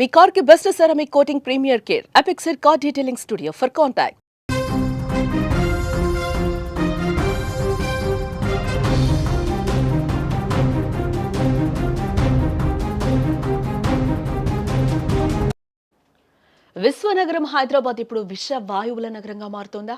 మీ కార్కి best ceramic coating premier care Apexar car detailing studio for contact విశ్వనగరం Hyderabad ఇప్పుడు విష వాయువుల నగరంగా మారుతోందా?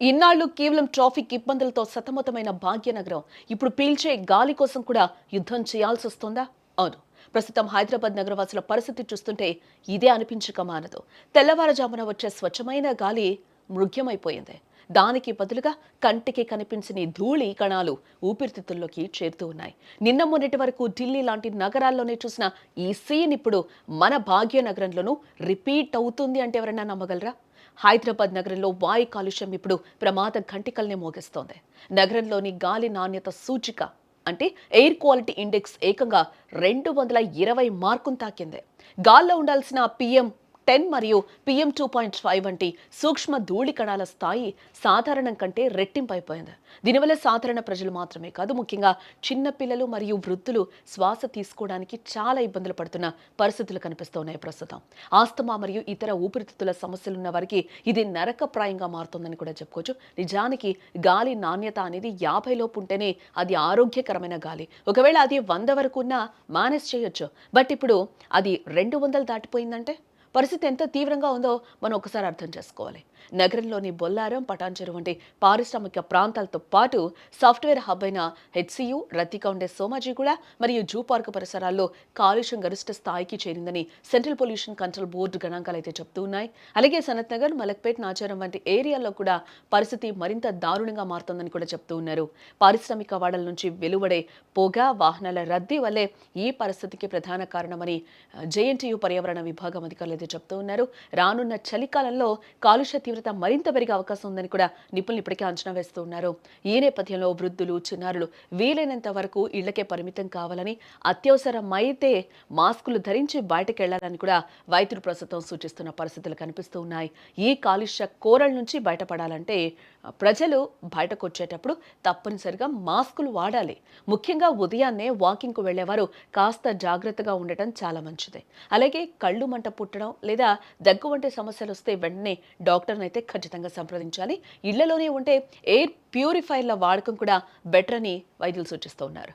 ఇన్నాళ్ళు కేవలం ట్రాఫిక్ ఇబ్బందులతో సతమతమైన భాగ్యనగరం ఇప్పుడు పీల్చే గాలి కోసం కూడా యుద్ధం చేయాల్సి వస్తుందా అవును. ప్రస్తుతం హైదరాబాద్ నగరవాసుల పరిస్థితి చూస్తుంటే ఇదే అనిపించక మానదు. తెల్లవారుజామున వచ్చే స్వచ్ఛమైన గాలి మృగ్యమైపోయింది. దానికి బదులుగా కంటికి కనిపించని ధూళి కణాలు ఊపిరితిత్తుల్లోకి చేరుతూ ఉన్నాయి. నిన్న మొన్నటి వరకు ఢిల్లీ లాంటి నగరాల్లోనే చూసిన ఈ సీన్ ఇప్పుడు మన భాగ్యనగరంలోనూ రిపీట్ అవుతుంది అంటే ఎవరైనా నమ్మగలరా? హైదరాబాద్ నగరంలో వాయు కాలుష్యం ఇప్పుడు ప్రమాద ఘంటికల్ని మోగిస్తోంది. నగరంలోని గాలి నాణ్యత సూచిక అంటే ఎయిర్ క్వాలిటీ ఇండెక్స్ ఏకంగా రెండు వందల ఇరవై మార్కును తాకింది. గాల్లో ఉండాల్సిన పిఎం టెన్ మరియు పిఎం టూ పాయింట్ ఫైవ్ వంటి సూక్ష్మ ధూళి కణాల స్థాయి సాధారణం కంటే రెట్టింపైపోయింది. దీనివల్ల సాధారణ ప్రజలు మాత్రమే కాదు ముఖ్యంగా చిన్న పిల్లలు మరియు వృద్ధులు శ్వాస తీసుకోవడానికి చాలా ఇబ్బందులు పడుతున్న పరిస్థితులు కనిపిస్తున్నాయి ప్రస్తుతం. ఆస్తమా మరియు ఇతర ఊపిరితిత్తుల సమస్యలున్న వారికి ఇది నరకప్రాయంగా మారుతుందని కూడా చెప్పుకోవచ్చు. నిజానికి గాలి నాణ్యత అనేది యాభై లోపు ఉంటేనే అది ఆరోగ్యకరమైన గాలి. ఒకవేళ అది వంద వరకు ఉన్నా మేనేజ్ చేయొచ్చు. బట్ ఇప్పుడు అది రెండు వందలు దాటిపోయిందంటే? పరిస్థితి ఎంత తీవ్రంగా ఉందో మనం ఒకసారి అర్థం చేసుకోవాలి. నగరంలోని బొల్లారం పటాన్చెరు వంటి పారిశ్రామిక ప్రాంతాలతో పాటు సాఫ్ట్వేర్ హబ్ అయిన హెచ్సియు రద్దీగా ఉండే సోమాజిగూడ మరియు జూ పార్క్ పరిసరాల్లో కాలుష్యం గరిష్ట స్థాయికి చేరిందని సెంట్రల్ పొల్యూషన్ కంట్రోల్ బోర్డు గణాంకాలు అయితే చెప్తూ ఉన్నాయి. అలాగే సనత్ నగర్ మలక్పేట్ నాచారం వంటి ఏరియాల్లో కూడా పరిస్థితి మరింత దారుణంగా మారుతోందని కూడా చెప్తూ ఉన్నారు. పారిశ్రామిక వాడల నుంచి వెలువడే పొగ వాహనాల రద్దీ వల్లే ఈ పరిస్థితికి ప్రధాన కారణమని జేఎన్టీయు పర్యావరణ విభాగం అధికారులు అయితే చెప్తూ ఉన్నారు. రానున్న చలికాలంలో కాలుష్య తీవ్రత మరింత పెరిగే అవకాశం ఉందని కూడా నిపుణులు ఇప్పటికే అంచనా వేస్తూ ఉన్నారు. ఈ నేపథ్యంలో వృద్ధులు చిన్నారులు వీలైనంత వరకు ఇళ్ళకే పరిమితం కావాలని అత్యవసరమైతే మాస్కులు ధరించి బయటకు వెళ్ళాలని కూడా వైద్యులు ప్రస్తుతం సూచిస్తున్న పరిస్థితులు కనిపిస్తూ ఉన్నాయి. ఈ కాలుష్య కోరల నుంచి బయటపడాలంటే ప్రజలు బయటకు వచ్చేటప్పుడు తప్పనిసరిగా మాస్కులు వాడాలి. ముఖ్యంగా ఉదయాన్నే వాకింగ్కు వెళ్ళేవారు కాస్త జాగ్రత్తగా ఉండటం చాలా మంచిది. అలాగే కళ్ళు మంట పుట్టడం లేదా దగ్గు వంటి సమస్యలు వస్తే వెంటనే డాక్టర్ని అయితే ఖచ్చితంగా సంప్రదించాలి. ఇళ్ళలోనే ఉంటే ఎయిర్ ప్యూరిఫైర్ల వాడకం కూడా బెటర్ అని వైద్యులు సూచిస్తూ ఉన్నారు.